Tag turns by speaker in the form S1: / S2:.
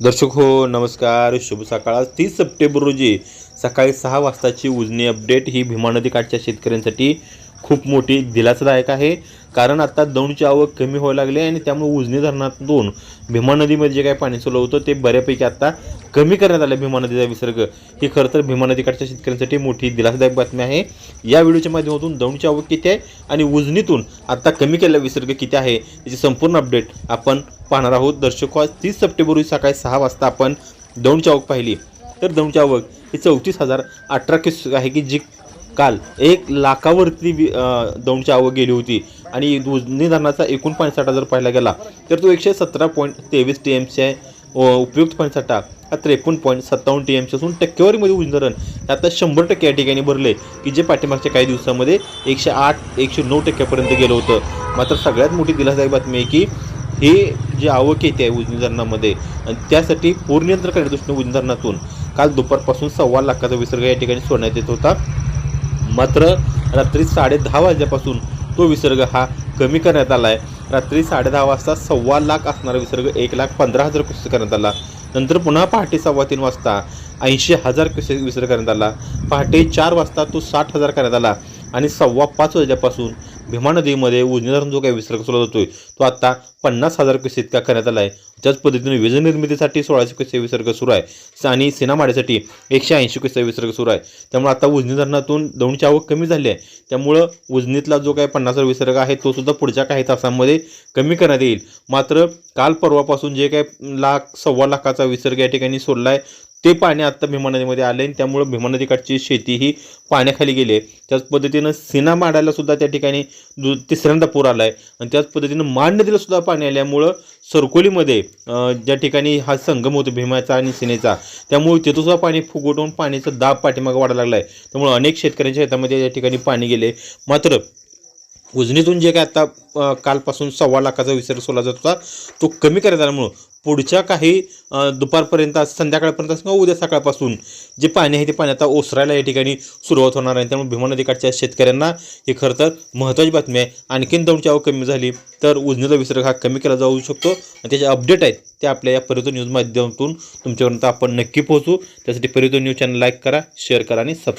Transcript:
S1: दर्शक हो नमस्कार. शुभ सकाळ. तीस सप्टेंबर रोजी सकाळी सहा वाजताची उजनी अपडेट ही भीमा नदीकाठच्या शेतकऱ्यांसाठी खूप मोठी दिलासादायक आहे. कारण आता दौंडची आवक कमी व्हायला लागली आहे आणि त्यामुळे उजनी धरणातून भीमा नदीमध्ये जे काही पाणी सोडलं होतं ते बऱ्यापैकी आता कमी करण्यात आलं भीमा नदीचा विसर्ग. ही खरं तर भीमा नदीकाठच्या शेतकऱ्यांसाठी मोठी दिलासदायक बातमी आहे. या व्हिडिओच्या माध्यमातून दौंडची आवक किती आहे आणि उजनीतून आत्ता कमी केलेला विसर्ग किती आहे याची संपूर्ण अपडेट आपण पाहणार आहोत. दर्शक हो, आज तीस सप्टेंबर रोजी सकाळी सहा वाजता आपण दौंडची आवक पाहिली. तर दौंडची आवक ही चौतीस हजार अठरा केस आहे की जी काल एक लाखावरती वि- दौंडची आवक गेली होती आणि उजनी धरणाचा एकूण पाणीसाठा जर पाहायला गेला तर तो एकशे सतरा पॉईंट तेवीस टी एम सी आहे. अं, उपयुक्त हा त्रेपन्न पॉईंट सत्तावन्न टी एमची असून टक्केवारीमध्ये उंजरण हे आता शंभर टक्के या ठिकाणी भरले की जे पाठीमागच्या काही दिवसामध्ये एकशे आठ एकशे नऊ टक्क्यापर्यंत गेलं होतं. मात्र सगळ्यात मोठी दिलासादायक बातमी आहे की हे जे आवक येते आहे उजनी धरणामध्ये आणि त्यासाठी पूरनियंत्रण करण्याच्या दृष्टीने उजनी धरणातून काल दुपारपासून सव्वा लाखाचा विसर्ग या ठिकाणी सोडण्यात येत होता. मात्र रात्री साडे दहा वाजल्यापासून तो विसर्ग हा कमी करण्यात आला आहे रात्री साडे दहा वाजता सव्वा लाख असणारा विसर्ग एक लाख पंधरा हजार क्युसेक करण्यात आला. नंतर पुन्हा पहाटे सव्वा तीन वाजता ऐंशी हजार क्युसेक विसर्ग करण्यात आला. पहाटे चार वाजता तो साठ हजार करण्यात आला. आणि सव्वा पाच वाजल्यापासून भीमा नदीमध्ये उजनी धरण जो काही विसर्ग सोडला जातोय तो आता पन्नास हजार क्युसेक इतका करण्यात आला आहे त्याच पद्धतीने वीज निर्मितीसाठी सोळाशे क्युसेक विसर्ग सुरू आहे आणि सिनामाड्यासाठी एकशे ऐंशी क्युसेक विसर्ग सुरू आहे. त्यामुळे आता उजनी धरणातून दौंडची आवक कमी झाली आहे. त्यामुळं उजनीतला जो काही पन्नास हजार विसर्ग आहे तो सुद्धा पुढच्या काही तासांमध्ये कमी करण्यात येईल. मात्र काल परवापासून जे काही लाख सव्वा लाखाचा विसर्ग या ठिकाणी सोडला आहे ते पाणी आत्ता भीमा नदीमध्ये आले आणि त्यामुळं भीमा नदीकाठची शेती ही पाण्याखाली गेली आहे. त्याच पद्धतीनं सिना माडायला सुद्धा त्या ठिकाणी दु तिसऱ्यांदा पूर आला आहे आणि त्याच पद्धतीनं मांड नदीला सुद्धा पाणी आल्यामुळं सरकोलीमध्ये ज्या ठिकाणी हा संगम होतो भीमाचा आणि सिनेचा त्यामुळे तिथं सुद्धा पाणी फुगवटून पाण्याचा दाब पाठीमागं वाढायला लागला आहे त्यामुळे अनेक शेतकऱ्यांच्या शेतामध्ये या ठिकाणी पाणी गेले. मात्र उजनीतून जे काय आता कालपासून सव्वा लाखाचा विसर्ग सोडला जात होता तो कमी करत आल्यामुळं पुढच्या काही दुपारपर्यंत संध्याकाळपर्यंत किंवा उद्या सकाळपासून जे पाणी आहे ते पाणी आता ओसरायला या ठिकाणी सुरुवात होणार आहे. त्यामुळे भीमा नदीकाठच्या शेतकऱ्यांना हे खरं तर महत्त्वाची बातमी आहे. आणखीन दौडची आवक कमी झाली तर उजनीचा विसर्ग हा कमी केला जाऊ शकतो. आणि त्याचे अपडेट आहेत ते आपल्या या परिवर्तन न्यूज माध्यमातून तुमच्यापर्यंत आपण नक्की पोहोचू. त्यासाठी परिवर्तन न्यूज चॅनल लाईक करा शेअर करा आणि सबस्क्राईब